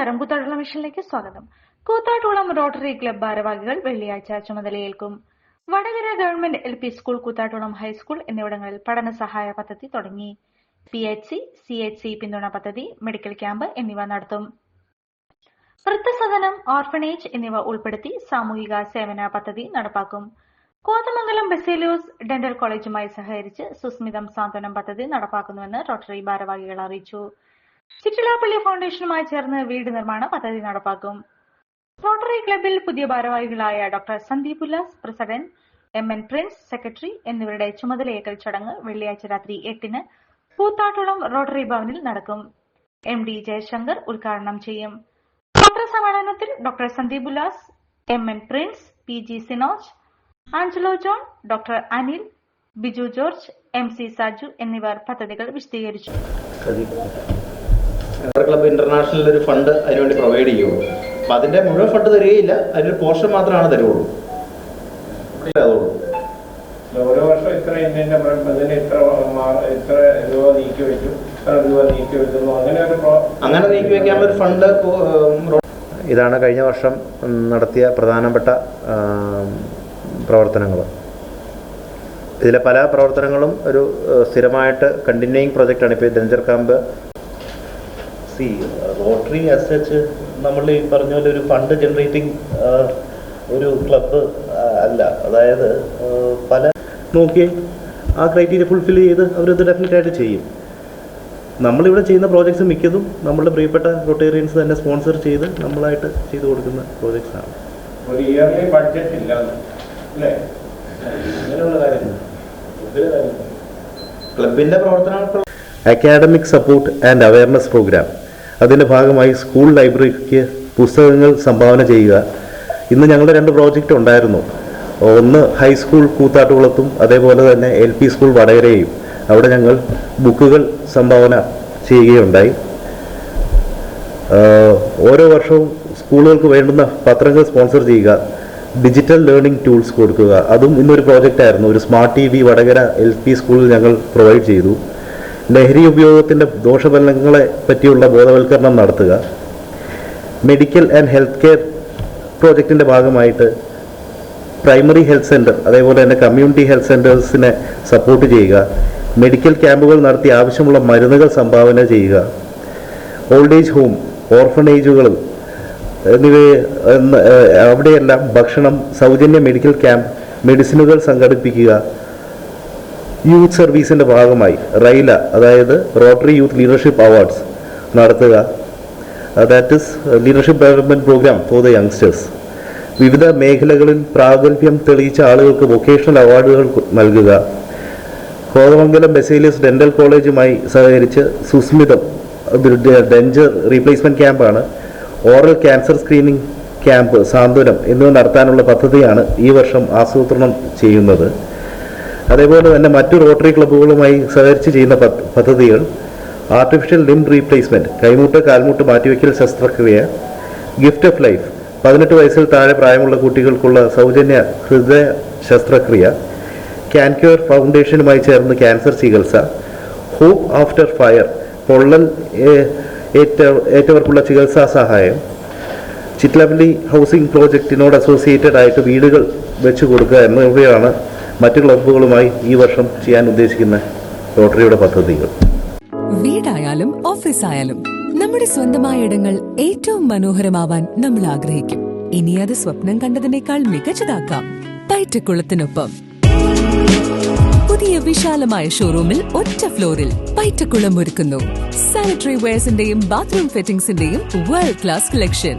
നമസ്കാരം കൂത്താട്ടുള്ള മിഷനിലേക്ക് സ്വാഗതം. Koothattukulam rotary club ഭാരവാഹികൾ വെള്ളിയാഴ്ച ചുമതലയേൽക്കും. Vadakara government L P school Koothattukulam high school എന്നിവിടങ്ങളിൽ പഠന സഹായ പദ്ധതി തുടങ്ങി. P H C C H C പിന്തുണ പദ്ധതി മെഡിക്കൽ ക്യാമ്പ് എന്നിവ നടത്തും. വൃദ്ധസദനം ഓർഫനേജ് എന്നിവ ഉൾപ്പെടുത്തി സാമൂഹിക സേവന പദ്ധതി നടപ്പാക്കും. കോതമംഗലം ബെസേലിയോസ് ഡെന്റൽ കോളേജുമായി സഹകരിച്ച് സുസ്മിതം സാന്ത്വനം പദ്ധതി നടപ്പാക്കുന്നുവെന്ന് റോട്ടറി ഭാരവാഹികൾ അറിയിച്ചു. ചിറ്റിലാപ്പള്ളി ഫൗണ്ടേഷനുമായി ചേർന്ന് വീട് നിർമ്മാണ പദ്ധതി നടപ്പാക്കും. റോട്ടറി ക്ലബിൽ പുതിയ ഭാരവാഹികളായ doctor Sandeep Ullas president M N Prince secretary എന്നിവരുടെ ചുമതലയേക്കൽ ചടങ്ങ് വെള്ളിയാഴ്ച രാത്രി എട്ടിന് കൂത്താട്ടുളം റോട്ടറി ഭവനിൽ നടക്കും. എം ഡി ജയശങ്കർ ഉദ്ഘാടനം ചെയ്യും. പത്രസമ്മേളനത്തിൽ doctor Sandeep Ullas M N Prince P G Sinoj Angelo John doctor Anil Biju George M C Saju എന്നിവർ പദ്ധതികൾ വിശദീകരിച്ചു. ക്ലബ്ബ് ഇന്റർനാഷണൽ ഒരു ഫണ്ട് അതിനുവേണ്ടി പ്രൊവൈഡ് ചെയ്യുമോ അപ്പം അതിന്റെ മുഴുവൻ ഫണ്ട് തരികയില്ല അതിനൊരു പോർഷൻ മാത്രമാണ് തരുള്ളൂ. അതുള്ളൂ ഓരോ വർഷം ഇത്ര ഇന്ത്യന്റെ അതിന് ഇത്ര ഇത്ര രൂപ നീക്കി വെക്കും ഇത്ര രൂപ നീക്കി വെക്കുന്നു അങ്ങനെ ഒരു അങ്ങനെ നീക്കി വെക്കാൻ ഒരു ഫണ്ട് ഇതാണ് കഴിഞ്ഞ വർഷം നടത്തിയ പ്രധാനപ്പെട്ട പ്രവർത്തനങ്ങൾ. ഇതിലെ പല പ്രവർത്തനങ്ങളും ഒരു സ്ഥിരമായിട്ട് കണ്ടിന്യൂയിങ് പ്രൊജക്റ്റാണ് ഇപ്പോൾ ഡെഞ്ചർ ക്യാമ്പ് സി റോട്ടറി അസച്ച് നമ്മൾ ഈ പറഞ്ഞ പോലെ ഒരു ഫണ്ട് ജനറേറ്റിംഗ് ഒരു ക്ലബ്ബ് അല്ല. അതായത് പല നോക്കി ആ ക്രൈറ്റീരിയ ഫുൾഫിൽ ചെയ്ത് അവരത് ഡെഫിനറ്റ് ആയിട്ട് ചെയ്യും. നമ്മളിവിടെ ചെയ്യുന്ന പ്രോജക്ട്സ് മിക്കതും നമ്മളുടെ പ്രിയപ്പെട്ട റൊട്ടേറിയൻസ് തന്നെ സ്പോൺസർ ചെയ്ത് നമ്മളായിട്ട് ചെയ്തു കൊടുക്കുന്ന പ്രോജക്ട്സ് ആണ്. ഒരു ഇയർലി ബഡ്ജറ്റ് ഇല്ല അല്ലേ? അങ്ങനെയുള്ള പ്രവർത്തനങ്ങൾ academic support and awareness programme അതിന്റെ ഭാഗമായി സ്കൂൾ ലൈബ്രറിക്ക് പുസ്തകങ്ങൾ സംഭാവന ചെയ്യുക. ഇന്ന് ഞങ്ങളുടെ രണ്ട് പ്രോജക്റ്റ് ഉണ്ടായിരുന്നു. ഒന്ന് ഹൈസ്കൂൾ കൂത്താട്ടുകുളത്തും അതേപോലെ തന്നെ എൽ പി സ്കൂൾ വടകരയും. അവിടെ ഞങ്ങൾ ബുക്കുകൾ സംഭാവന ചെയ്യുകയുണ്ടായി. ഓരോ വർഷവും സ്കൂളുകൾക്ക് വേണ്ടുന്ന പത്രങ്ങൾ സ്പോൺസർ ചെയ്യുക. ഡിജിറ്റൽ ലേണിംഗ് ടൂൾസ് കൊടുക്കുക. അതും ഇന്നൊരു പ്രോജക്റ്റ് ആയിരുന്നു ഒരു smart T V Vadakara L P സ്കൂളിൽ ഞങ്ങൾ പ്രൊവൈഡ് ചെയ്തു. ലഹരി ഉപയോഗത്തിന്റെ ദോഷഫലങ്ങളെ പറ്റിയുള്ള ബോധവൽക്കരണം നടത്തുക. മെഡിക്കൽ ആൻഡ് ഹെൽത്ത് കെയർ പ്രോജക്റ്റിന്റെ ഭാഗമായിട്ട് പ്രൈമറി ഹെൽത്ത് സെന്റർ അതേപോലെ തന്നെ കമ്മ്യൂണിറ്റി ഹെൽത്ത് സെന്റേഴ്സിനെ സപ്പോർട്ട് ചെയ്യുക. മെഡിക്കൽ ക്യാമ്പുകൾ നടത്തി ആവശ്യമുള്ള മരുന്നുകൾ സംഭാവന ചെയ്യുക. ഓൾഡ് ഏജ് ഹോം ഓർഫണേജുകൾ എന്നിവയെ എന്ന്, ഏഹ്, അവിടെയെല്ലാം ഭക്ഷണം സൗജന്യ മെഡിക്കൽ ക്യാമ്പ് മെഡിസിനുകൾ സംഘടിപ്പിക്കുക. യൂത്ത് സർവീസിന്റെ ഭാഗമായി റൈല അതായത് റോട്ടറി യൂത്ത് ലീഡർഷിപ്പ് അവാർഡ്സ് നടത്തുക. That is leadership development programme for the youngsters വിവിധ മേഖലകളിൽ പ്രാഗൽഭ്യം തെളിയിച്ച ആളുകൾക്ക് വൊക്കേഷണൽ അവാർഡുകൾ നൽകുക. കോതമംഗലം ബെസേലിയസ് ഡെന്റൽ കോളേജുമായി സഹകരിച്ച് സുസ്മിതം ഡെഞ്ചർ റീപ്ലേസ്മെന്റ് ക്യാമ്പാണ് ഓറൽ ക്യാൻസർ സ്ക്രീനിംഗ് ക്യാമ്പ് സാന്ത്വനം എന്നിവ നടത്താനുള്ള പദ്ധതിയാണ് ഈ വർഷം ആസൂത്രണം ചെയ്യുന്നത്. അതേപോലെ തന്നെ മറ്റു റോട്ടറി ക്ലബ്ബുകളുമായി സഹകരിച്ച് ചെയ്യുന്ന പദ്ധതികൾ ആർട്ടിഫിഷ്യൽ ലിം റീപ്ലേസ്മെന്റ് കൈമുട്ട് കാൽമുട്ട് മാറ്റിവെക്കൽ ശസ്ത്രക്രിയ ഗിഫ്റ്റ് ഓഫ് ലൈഫ് പതിനെട്ട് വയസ്സിൽ താഴെ പ്രായമുള്ള കുട്ടികൾക്കുള്ള സൗജന്യ ഹൃദയ ശസ്ത്രക്രിയ ക്യാൻക്യൂർ ഫൗണ്ടേഷനുമായി ചേർന്ന് ക്യാൻസർ ചികിത്സ ഹോപ്പ് ആഫ്റ്റർ ഫയർ പൊള്ളൽ ഏറ്റ- ഏറ്റവർക്കുള്ള ചികിത്സാ സഹായം ചിറ്റ്ലവലി ഹൗസിംഗ് പ്രോജക്റ്റിനോട് അസോസിയേറ്റഡ് ആയിട്ട് വീടുകൾ വെച്ചു കൊടുക്കുക എന്നിവയാണ് മറ്റു ക്ലബ്ബുകളുമായി ഈ വർഷം ചെയ്യാൻ ഉദ്ദേശിക്കുന്ന ലോട്ടറിയുടെ പദ്ധതികൾ. വീടായാലും ഓഫീസായാലും നമ്മുടെ സ്വന്തമായ ഇടങ്ങൾ ഏറ്റവും മനോഹരമാവാൻ നമ്മൾ ആഗ്രഹിക്കും. ഇനി അത് സ്വപ്നം കണ്ടതിനേക്കാൾ മികച്ചതാക്കാം. പൈറ്റക്കുളത്തിനൊപ്പം. പുതിയ വിശാലമായ ഷോറൂമിൽ ഒറ്റ ഫ്ലോറിൽ പൈറ്റക്കുളം ഒരുക്കുന്നു. സാനിറ്ററി വെയർസിന്റെയും ബാത്റൂം ഫിറ്റിംഗ്സിന്റെയും വേൾഡ് ക്ലാസ് കളക്ഷൻ